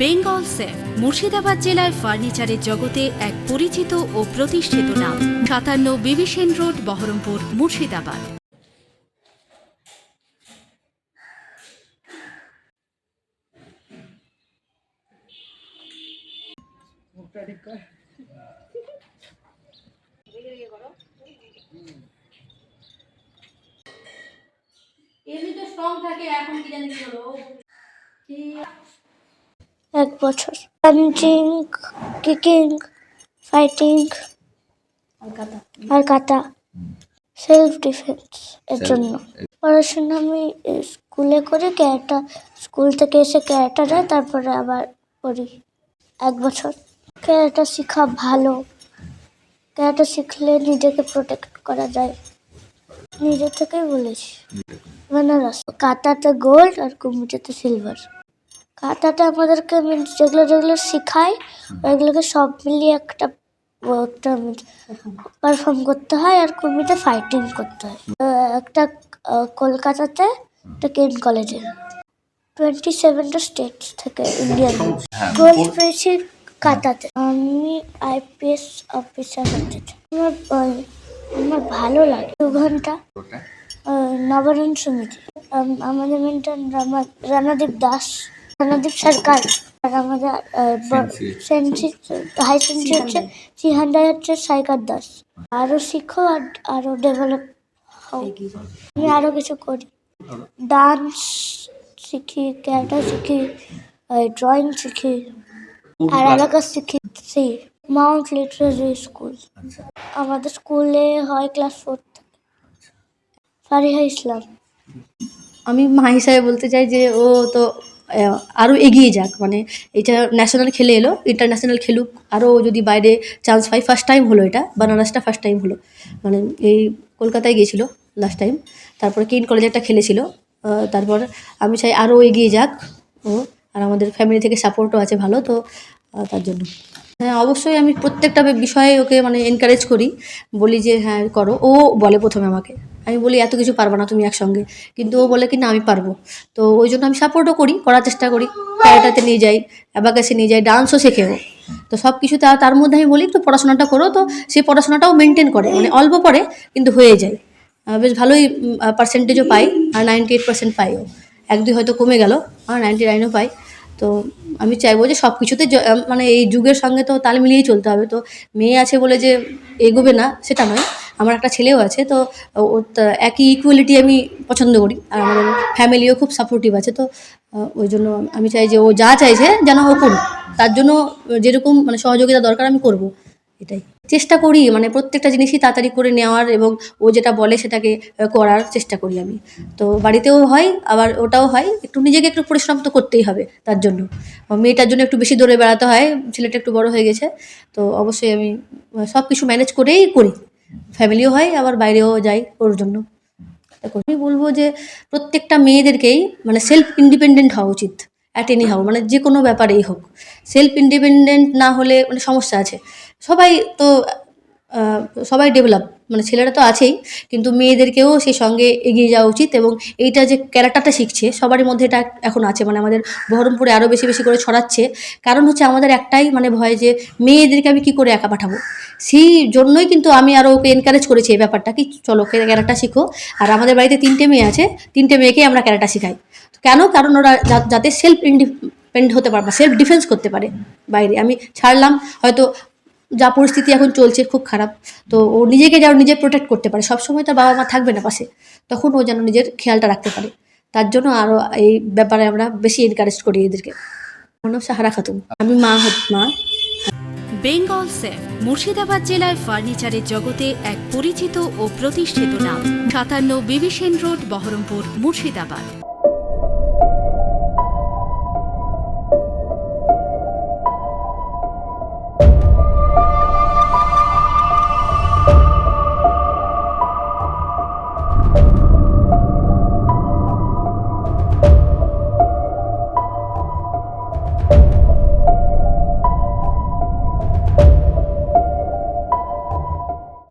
Bengal safe, Murshidabad জেলায় ফার্নিচারের জগতে এক পরিচিত ও প্রতিষ্ঠিত নাম। সাতান্ন বিবি সেন রোড, বহরমপুর, মুর্শিদাবাদ। এমনি তো স্ট্রং থাকে, এখন কি জানি কি এক বছর। পাঞ্চিং কিকিং ফাইটিং আর কাটা সেলফ ডিফেন্স এর জন্য। পড়াশোনা আমি স্কুলে করি ক্যারেটা স্কুল থেকে এসে ক্যারেটা যায় তারপরে আবার পড়ি এক বছর। ক্যারেটা শেখা ভালো। ক্যারেটা শিখলে নিজেকে প্রোটেক্ট করা যায়। নিজে থেকেই বলেছি। বেনারস কাতাতে গোল্ড আর কুমিটাতে সিলভার কাটাটা আমাদেরকে means যেগুলো যেগুলো শেখায় ওইগুলোকে সব মিলিয়ে একটা পারফর্ম করতে হয় আর কুমিতে ফাইটিং করতে হয়। একটা কলকাতাতে একটা কেন কলেজে টোয়েন্টি সেভেনটা স্টেট থেকে ইন্ডিয়ান গোল্ড পেয়েছি কাটাতে আমি আইপিএস অফিসার হতে। আমার আমার ভালো লাগে। দু ঘণ্টা নবায়ন সমিতি। আম- আমাদের মেন্টন রানাদীপ দাস। রানাদীপ সরকার আর আমাদের হাই সেন্সি হচ্ছে সিহান্ডাই হচ্ছে সাইকার দাস। আরও শিখো আর আরও ডেভেলপ হও। আমি আরও কিছু করি। ডান্স শিখি ক্যারেটা শিখি ড্রয়িং শিখি আর এলাকা শিখেছি মাউন্ট লিটারারি স্কুল আমাদের স্কুলে হয় ক্লাস ফোর ফারিহা ইসলাম। আমি মা হিসাবে বলতে চাই যে ও তো আহ, আরও এগিয়ে যাক। মানে এটা ন্যাশনাল খেলে এলো ইন্টারন্যাশনাল খেলুক। আরও যদি বাইরে চান্স পাই ফার্স্ট টাইম হলো এটা বানারসটা ফার্স্ট টাইম হলো। মানে এই কলকাতায় গিয়েছিল লাস্ট টাইম তারপরে কিন কলেজে একটা খেলেছিল। তারপর আমি চাই আরও এগিয়ে যাক। ও আর আমাদের ফ্যামিলি থেকে সাপোর্টও আছে ভালো তো তার জন্য। হ্যাঁ অবশ্যই আমি প্রত্যেকটা বিষয়ে ওকে মানে এনকারেজ করি। বলি যে হ্যাঁ করো। ও বলে প্রথমে আমাকে। আমি বলি, এত কিছু পারবা না তুমি একসঙ্গে। কিন্তু ও বলে কি, না, আমি পারব। তো ওই জন্য আমি সাপোর্টও করি, করার চেষ্টা করি। ক্যারেটাতে নিয়ে যাই, অ্যাবাকাসে নিয়ে যাই ডান্সও শেখেও। তো সব কিছু তার তার মধ্যে আমি বলি, একটু পড়াশোনাটা করো। তো সেই পড়াশোনাটাও মেনটেন করে মানে অল্প পরে কিন্তু হয়ে যায়। বেশ ভালোই পার্সেন্টেজও পাই, আর নাইনটি এইট পার্সেন্ট পাইও এক দুই হয়তো কমে গেল, আর নাইনটি নাইনও পাই। তো আমি চাইব যে সব কিছুতে মানে এই যুগের সঙ্গে তো তাল মিলিয়েই চলতে হবে। তো মেয়ে আছে বলে যে এগোবে না, সেটা নয়। আমার একটা ছেলেও আছে, তো একই ইকুয়ালিটি আমি পছন্দ করি। আর আমাদের ফ্যামিলিও খুব সাপোর্টিভ আছে, তো ওই জন্য আমি চাই যে ও যা চাইছে যেন ও করুক। তার জন্য যেরকম মানে সহযোগিতা দরকার আমি করব, এটাই। চেষ্টা করি মানে প্রত্যেকটা জিনিসই তাড়াতাড়ি করে নেওয়ার এবং ও যেটা বলে সেটাকে করার চেষ্টা করি আমি। তো বাড়িতেও হয়, আবার ওটাও হয়, একটু নিজেকে একটু পরিশ্রম তো করতেই হবে তার জন্য। মেয়েটার জন্য একটু বেশি দৌড়ে বেড়াতে হয়, ছেলেটা একটু বড় হয়ে গেছে, তো অবশ্যই আমি সব কিছু ম্যানেজ করেই করি। ফ্যামিলিও হয়, আবার বাইরেও যাই ওর জন্য। আমি বলব যে প্রত্যেকটা মেয়েদেরকেই মানে সেলফ ইন্ডিপেন্ডেন্ট হওয়া উচিত অ্যাট এনি হাউ মানে যে কোনো ব্যাপারেই হোক। সেলফ ইন্ডিপেন্ডেন্ট না হলে মানে সমস্যা আছে। সবাই তো সবাই ডেভেলপ মানে ছেলেরা তো আছেই, কিন্তু মেয়েদেরকেও সেই সঙ্গে এগিয়ে যাওয়া উচিত এবং এইটা যে ক্যারেক্টারটা শিখছে, সবারই মধ্যে এটা এখন আছে মানে আমাদের বহরমপুরে আরও বেশি বেশি করে ছড়াচ্ছে। কারণ হচ্ছে আমাদের একটাই মানে ভয় যে মেয়েদেরকে আমি কি করে একা পাঠাবো? সেই জন্যই কিন্তু আমি আরও ওকে এনকারেজ করেছি এই ব্যাপারটা কি, চলো ক্যারেক্টা শিখো। আর আমাদের বাড়িতে তিনটে মেয়ে আছে, তিনটে মেয়েকেই আমরা ক্যারেক্টা শেখাই। কেন? কারণ ওরা যাতে সেলফ ইন্ডিপেন্ডেন্ট হতে পারে সেলফ ডিফেন্স করতে পারে বাইরে। আমি ছাড়লাম, হয়তো যা পরিস্থিতি এখন চলছে খুব খারাপ। তো ও নিজেকে যেন নিজে প্রোটেক্ট করতে পারে। সবসময় তার বাবা মা থাকবে না পাশে। তখন ও যেন নিজের খেয়ালটা রাখতে পারে। তার জন্য আরও এই ব্যাপারে আমরা বেশি এনকারেজ করি এদেরকে। সাহারা খাতুন। আমি মা মা। বেঙ্গল সেফ মুর্শিদাবাদ জেলায় ফার্নিচারের জগতে এক পরিচিত ও প্রতিষ্ঠিত নাম। সাতান্ন বিবি সেন রোড, বহরমপুর, মুর্শিদাবাদ।